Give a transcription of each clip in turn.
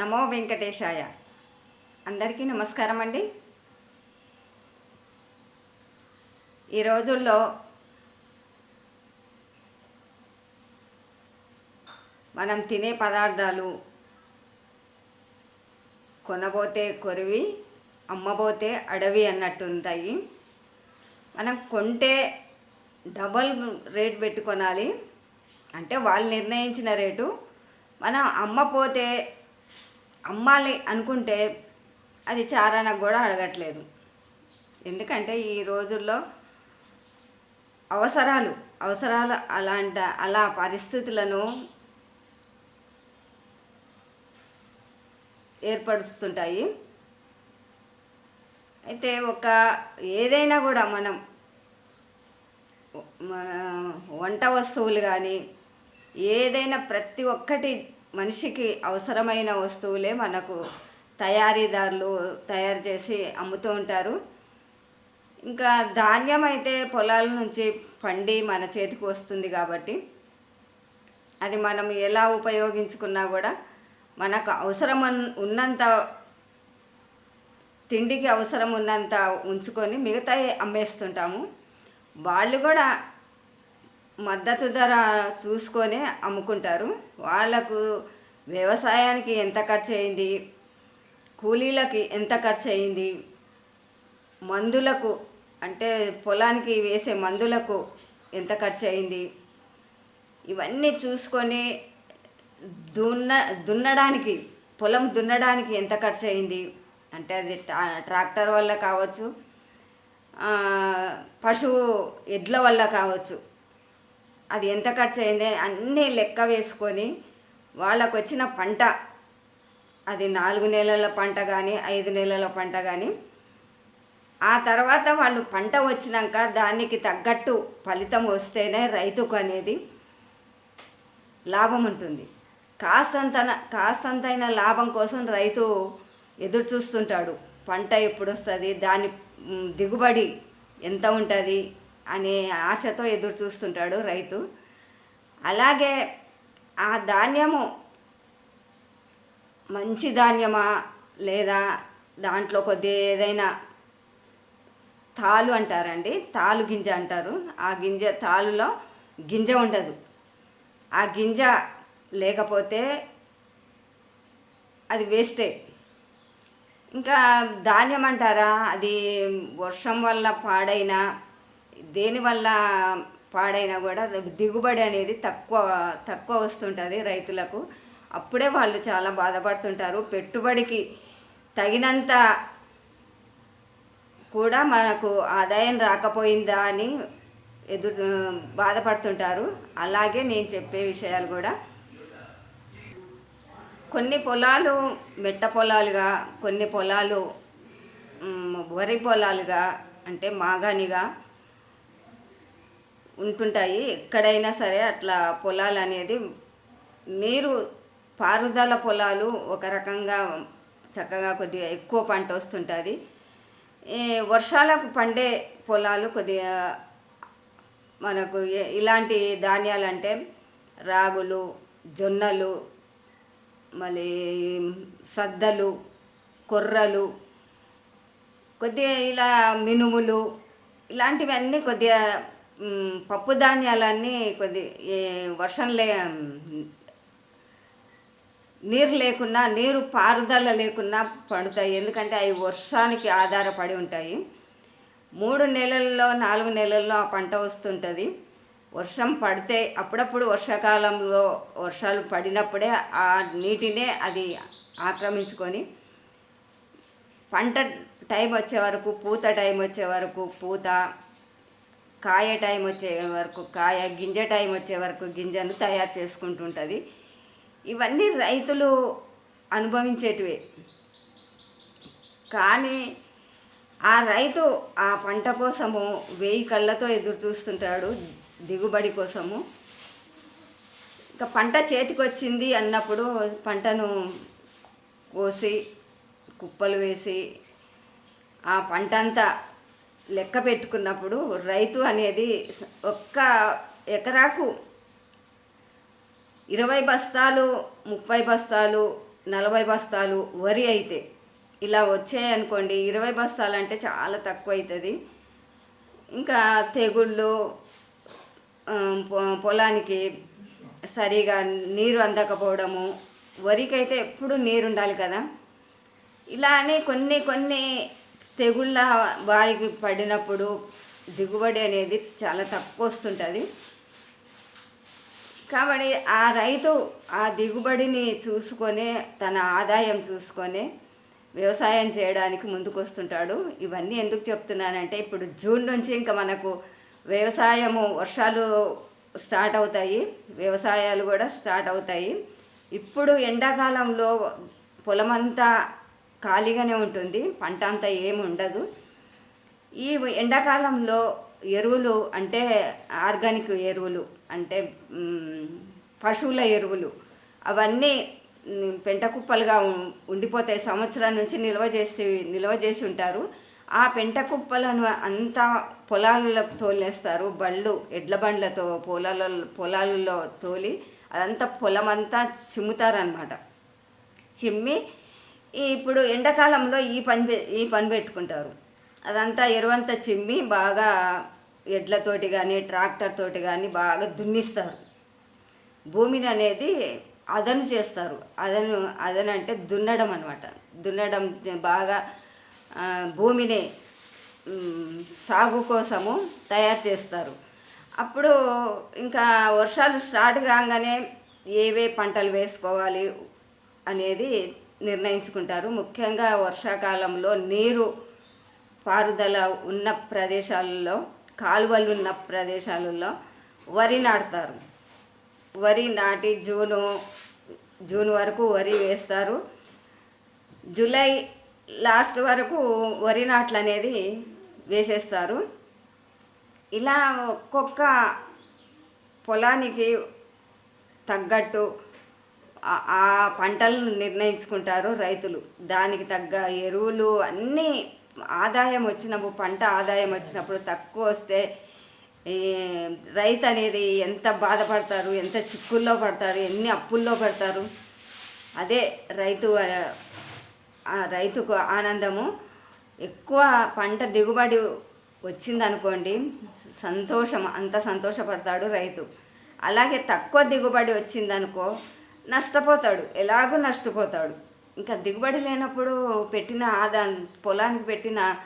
నమో వెంకటేశాయ. అందరికీ నమస్కారం అండి ఈ రోజుల్లో మనం తినే పదార్థాలు కొనబోతే కొరివి అమ్మబోతే అడవి అన్నట్టు ఉంటాయి మనం కొంటే డబల్ రేట్ పెట్టుకొనాలి. అంటే వాళ్ళు నిర్ణయించిన రేటు. మనం అమ్మపోతే అమ్మాలి అనుకుంటే అది చారానికి కూడా అడగట్లేదు. ఎందుకంటే ఈ రోజుల్లో అవసరాలు అవసరాలు అలాంట అలా పరిస్థితులను ఏర్పరుస్తుంటాయి. అయితే ఒక ఏదైనా కూడా మనం మన వంట వస్తువులు కానీ ఏదైనా ప్రతి ఒక్కటి మనిషికి అవసరమైన వస్తువులే మనకు తయారీదారులు తయారు చేసి అమ్ముతూ ఉంటారు. ఇంకా ధాన్యం అయితే పొలాల నుంచి పండి మన చేతికి వస్తుంది కాబట్టి అది మనం ఎలా ఉపయోగించుకున్నా కూడా మనకు అవసరం ఉన్నంత తిండికి అవసరం ఉన్నంత ఉంచుకొని మిగతా అమ్మేస్తుంటాము. వాళ్ళు కూడా మద్దతు ధర చూసుకొని అమ్ముకుంటారు. వాళ్ళకు వ్యవసాయానికి ఎంత ఖర్చు అయింది కూలీలకి ఎంత ఖర్చు అయింది మందులకు అంటే పొలానికి వేసే మందులకు ఎంత ఖర్చు అయింది ఇవన్నీ చూసుకొని దున్న దున్నడానికి పొలం దున్నడానికి ఎంత ఖర్చు అయింది అంటే అది ట్రా- ట్రాక్టర్ వల్ల కావచ్చు పశువు ఎడ్ల వల్ల కావచ్చు. అది ఎంత ఖర్చు అయింది అన్నీ లెక్క వేసుకొని వాళ్ళకు వచ్చిన పంట అది నాలుగు నెలల పంట కానీ ఐదు నెలల పంట కానీ ఆ తర్వాత వాళ్ళు పంట వచ్చినాక దానికి తగ్గట్టు ఫలితం వస్తేనే రైతుకు అనేది లాభం ఉంటుంది. కాస్తంత కాస్తంతైన లాభం కోసం రైతు ఎదురు చూస్తుంటాడు. పంట ఎప్పుడు వస్తుంది దాని దిగుబడి ఎంత ఉంటుంది అనే ఆశతో ఎదురు చూస్తుంటాడు రైతు. అలాగే ఆ ధాన్యము మంచి ధాన్యమా లేదా దాంట్లో కొద్ది ఏదైనా తాలు అంటారండి తాలు గింజ అంటారు. ఆ గింజ తాలులో గింజ ఉండదు. ఆ గింజ లేకపోతే అది వేస్టే. ఇంకా ధాన్యం అంటారా? అది వర్షం వల్ల పాడైనా దేనివల్ల పాడైనా కూడా దిగుబడి అనేది తక్కువ తక్కువ వస్తుంటుంది రైతులకు. అప్పుడే వాళ్ళు చాలా బాధపడుతుంటారు. పెట్టుబడికి తగినంత కూడా మనకు ఆదాయం రాకపోయిందా అని ఎదురు బాధపడుతుంటారు. అలాగే నేను చెప్పే విషయాలు కూడా. కొన్ని పొలాలు మెట్ట పొలాలుగా కొన్ని పొలాలు వరి పొలాలుగా అంటే మాగానిగా ఉంటుంటాయి. ఎక్కడైనా సరే అట్లా పొలాలు అనేది నీరు పారుదల పొలాలు ఒక రకంగా చక్కగా కొద్దిగా ఎక్కువ పంట వస్తుంటుంది. ఈ వర్షాలకు పండే పొలాలు కొద్దిగా మనకు ఇలాంటి ధాన్యాలు అంటే రాగులు జొన్నలు మళ్ళీ సద్దలు కొర్రలు కొద్దిగా ఇలా మినుములు ఇలాంటివన్నీ కొద్దిగా పప్పు ధాన్యాలన్నీ కొద్ది వర్షం లే నీరు లేకున్నా నీరు పారుదల లేకున్నా పండుతాయి. ఎందుకంటే అవి వర్షానికి ఆధారపడి ఉంటాయి. మూడు నెలల్లో నాలుగు నెలల్లో ఆ పంట వస్తుంటుంది. వర్షం పడితే అప్పుడప్పుడు వర్షాకాలంలో వర్షాలు పడినప్పుడే ఆ నీటినే అది ఆక్రమించుకొని పంట టైం వచ్చే వరకు పూత టైం వచ్చే వరకు పూత కాయ టైం వచ్చే వరకు కాయ గింజ టైం వచ్చే వరకు గింజను తయారు చేసుకుంటుంటుంది. ఇవన్నీ రైతులు అనుభవించేటివే. కానీ ఆ రైతు ఆ పంట కోసము వెయ్యి కళ్ళతో ఎదురు చూస్తుంటాడు దిగుబడి కోసము. ఇంకా పంట చేతికి వచ్చింది అన్నప్పుడు పంటను కోసి కుప్పలు వేసి ఆ పంట అంతా లెక్క పెట్టుకున్నప్పుడు రైతు అనేది ఒక్క ఎకరాకు ఇరవై బస్తాలు ముప్పై బస్తాలు నలభై బస్తాలు వరి అయితే ఇలా వచ్చాయనుకోండి ఇరవై బస్తాలు అంటే చాలా తక్కువ అవుతుంది ఇంకా తెగుళ్ళు పొ- పొలానికి సరిగా నీరు అందకపోవడము వరికైతే ఎప్పుడు నీరు ఉండాలి కదా. ఇలానే కొన్ని కొన్ని తెగుళ్ళ వారికి పడినప్పుడు దిగుబడి అనేది చాలా తక్కువ వస్తుంటుంది. కాబట్టి ఆ రైతు ఆ దిగుబడిని చూసుకొని తన ఆదాయం చూసుకొని వ్యవసాయం చేయడానికి ముందుకు వస్తుంటాడు ఇవన్నీ ఎందుకు చెప్తున్నానంటే ఇప్పుడు జూన్ నుంచి ఇంకా మనకు వ్యవసాయము వర్షాలు స్టార్ట్ అవుతాయి. వ్యవసాయాలు కూడా స్టార్ట్ అవుతాయి. ఇప్పుడు ఎండాకాలంలో పొలమంతా ఖాళీగానే ఉంటుంది పంట అంతా ఏమి ఉండదు. ఈ ఎండాకాలంలో ఎరువులు అంటే ఆర్గానిక్ ఎరువులు అంటే పశువుల ఎరువులు అవన్నీ పెంటకుప్పలుగా పెంట కుప్పలుగా ఉం- ఉండిపోతాయి. సంవత్సరం నుంచి నిల్వ చేసి నిల్వ చేసి ఉంటారు. ఆ పెంట కుప్పలను అంతా పొలాలకు తోలేస్తారు. బళ్ళు ఎడ్ల బండ్లతో పొలాల పొలాలలో తోలి అదంతా పొలమంతా చిమ్ముతారనమాట చిమ్మి ఇప్పుడు ఎండాకాలంలో ఈ పని ఈ పని పెట్టుకుంటారు. అదంతా ఎరువంతా చిమ్మి బాగా ఎడ్లతోటి కానీ ట్రాక్టర్ తోటి కానీ బాగా దున్నిస్తారు. భూమిని అనేది అదను చేస్తారు. అదను అదను అంటే దున్నడం అనమాట దున్నడం బాగా భూమిని సాగు కోసము తయారు చేస్తారు. అప్పుడు ఇంకా వర్షాలు స్టార్ట్ కాగానే ఏవే పంటలు వేసుకోవాలి అనేది నిర్ణయించుకుంటారు. ముఖ్యంగా వర్షాకాలంలో నీరు పారుదల ఉన్న ప్రదేశాలలో కాలువలు ఉన్న ప్రదేశాలలో వరి నాటుతారు. వరి నాటి జూను జూన్ వరకు వరి వేస్తారు. జూలై లాస్ట్ వరకు వరి నాట్లు అనేది వేసేస్తారు. ఇలా ఒక్కొక్క పొలానికి తగ్గట్టు ఆ- పంటలను నిర్ణయించుకుంటారు రైతులు. దానికి తగ్గ ఎరువులు అన్నీ ఆదాయం వచ్చినప్పుడు పంట ఆదాయం వచ్చినప్పుడు తక్కువ వస్తే రైతు అనేది ఎంత బాధపడతారు ఎంత చిక్కుల్లో పడతారు ఎన్ని అప్పుల్లో పడతారు. అదే రైతు రైతుకు ఆనందము. ఎక్కువ పంట దిగుబడి వచ్చిందనుకోండి సంతోషం అంత సంతోషపడతాడు రైతు. అలాగే తక్కువ దిగుబడి వచ్చిందనుకో నష్టపోతాడు. ఎలాగూ నష్టపోతాడు. ఇంకా దిగుబడి లేనప్పుడు పెట్టిన ఆదా పొలానికి పెట్టిన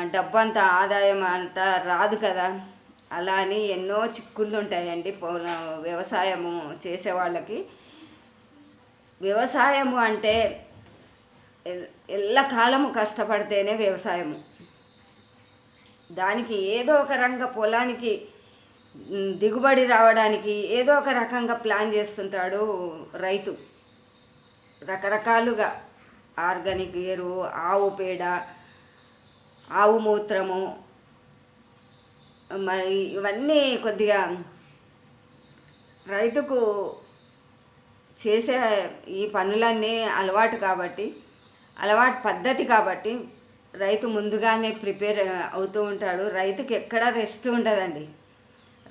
డబ్బంతా ఆదాయం అంతా రాదు కదా. అలా అని ఎన్నో చిక్కుళ్ళు ఉంటాయండి పొల వ్యవసాయము చేసే వాళ్ళకి వ్యవసాయము అంటే ఎల్- ఎల్లకాలము కష్టపడితేనే వ్యవసాయము. దానికి ఏదో ఒక రంగ పొలానికి దిగుబడి రావడానికి ఏదో ఒక రకంగా ప్లాన్ చేస్తుంటాడు రైతు. రకరకాలుగా ఆర్గానిక్ ఎరువు ఆవు పేడ ఆవు మూత్రము మరి ఇవన్నీ కొద్దిగా రైతుకు చేసే ఈ పనులన్నీ అలవాటు కాబట్టి అలవాటు పద్ధతి కాబట్టి రైతు ముందుగానే ప్రిపేర్ అవుతూ ఉంటాడు. రైతుకి ఎక్కడ రెస్ట్ ఉండదండి.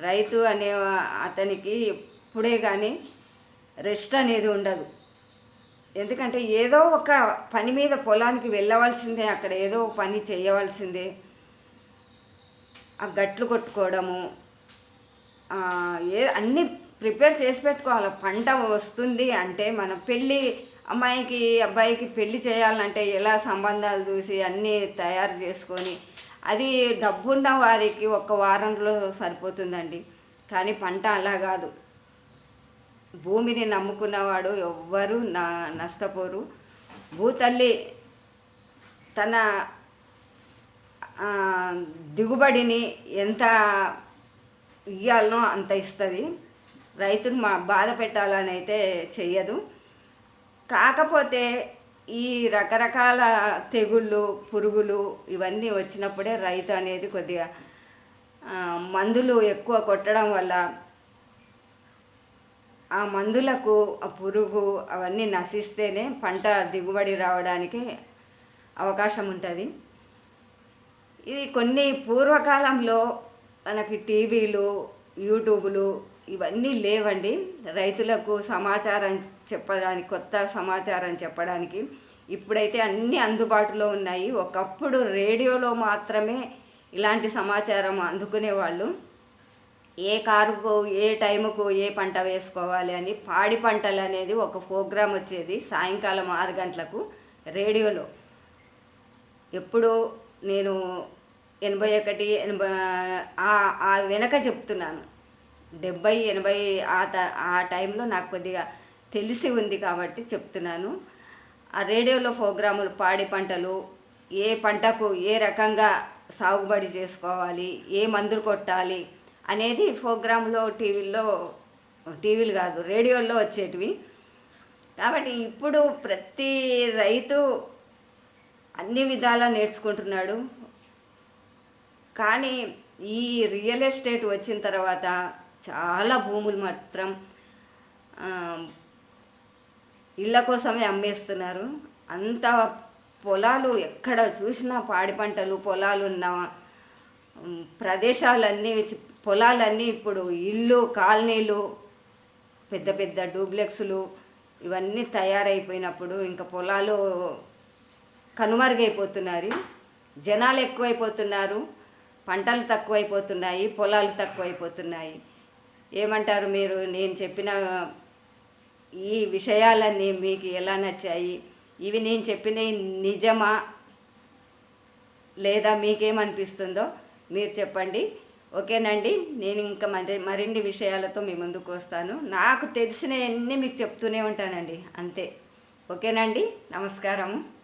రైతు అనే అతనికి ఎప్పుడే కానీ రెస్ట్ అనేది ఉండదు. ఎందుకంటే ఏదో ఒక పని మీద పొలానికి వెళ్ళవలసిందే అక్కడ ఏదో పని చేయవలసిందే. ఆ గట్లు కొట్టుకోవడము ఏ అన్నీ ప్రిపేర్ చేసి పెట్టుకోవాలి. పంట వస్తుంది అంటే మన పెళ్ళి అమ్మాయికి అబ్బాయికి పెళ్ళి చేయాలంటే ఎలా సంబంధాలు చూసి అన్నీ తయారు చేసుకొని అది డబ్బున్న వారికి ఒక వారంలో సరిపోతుందండి. కానీ పంట అలా కాదు. భూమిని నమ్ముకున్నవాడు ఎవ్వరు నా నష్టపోరు. భూతల్లి తన దిగుబడిని ఎంత ఇయ్యాలనో అంత ఇస్తుంది. రైతును మా బాధ పెట్టాలని అయితే చెయ్యదు. కాకపోతే ఈ రకరకాల తెగుళ్ళు పురుగులు ఇవన్నీ వచ్చినప్పుడే రైతు అనేది కొద్దిగా మందులు ఎక్కువ కొట్టడం వల్ల ఆ మందులకు ఆ పురుగు అవన్నీ నశిస్తేనే పంట దిగుబడి రావడానికి అవకాశం ఉంటుంది. ఇది కొన్ని పూర్వకాలంలో మనకి టీవీలు యూట్యూబులు ఇవన్నీ లేవండి. రైతులకు సమాచారం చెప్పడానికి కొత్త సమాచారం చెప్పడానికి ఇప్పుడైతే అన్నీ అందుబాటులో ఉన్నాయి. ఒకప్పుడు రేడియోలో మాత్రమే ఇలాంటి సమాచారం అందుకునేవాళ్ళు. ఏ కారుకు ఏ టైముకు ఏ పంట వేసుకోవాలి అని పాడి పంటలు అనేది ఒక ప్రోగ్రాం వచ్చేది సాయంకాలం ఆరు గంటలకు రేడియోలో. ఎప్పుడు నేను ఎనభై ఒకటి ఎనభై ఆ- ఆ వెనక చెప్తున్నాను. డెబ్బై ఎనభై ఆ ట ఆ టైంలో నాకు కొద్దిగా తెలిసి ఉంది కాబట్టి చెప్తున్నాను. ఆ రేడియోలో ప్రోగ్రాములు పాడి పంటలు ఏ పంటకు ఏ రకంగా సాగుబడి చేసుకోవాలి ఏ మందులు కొట్టాలి అనేది ప్రోగ్రాంలో టీవీల్లో టీవీలు కాదు రేడియోల్లో వచ్చేటివి. కాబట్టి ఇప్పుడు ప్రతి రైతు అన్ని విధాలా నేర్చుకుంటున్నాడు. కానీ ఈ రియల్ ఎస్టేట్ వచ్చిన తర్వాత చాలా భూములు మాత్రం ఇళ్ళ కోసమే అమ్మేస్తున్నారు. అంత పొలాలు ఎక్కడ చూసినా పాడి పంటలు పొలాలు ఉన్న ప్రదేశాలన్నీ చి- పొలాలన్నీ ఇప్పుడు ఇళ్ళు కాలనీలు పెద్ద పెద్ద డూప్లెక్స్లు ఇవన్నీ తయారైపోయినప్పుడు ఇంకా పొలాలు కనుమరుగైపోతున్నారు. జనాలు ఎక్కువైపోతున్నారు పంటలు తక్కువైపోతున్నాయి పొలాలు తక్కువైపోతున్నాయి. ఏమంటారు మీరు? నేను చెప్పిన ఈ విషయాలన్నీ మీకు ఎలా నచ్చాయి? ఇవి నేను చెప్పిన నిజమా? లేదా మీకేమనిపిస్తుందో మీరు చెప్పండి. ఓకేనండి? నేను ఇంకా మరి మరిన్ని విషయాలతో మీ ముందుకు వస్తాను. నాకు తెలిసినవన్నీ మీకు చెప్తూనే ఉంటానండి. అంతే. ఓకేనండి? నమస్కారము.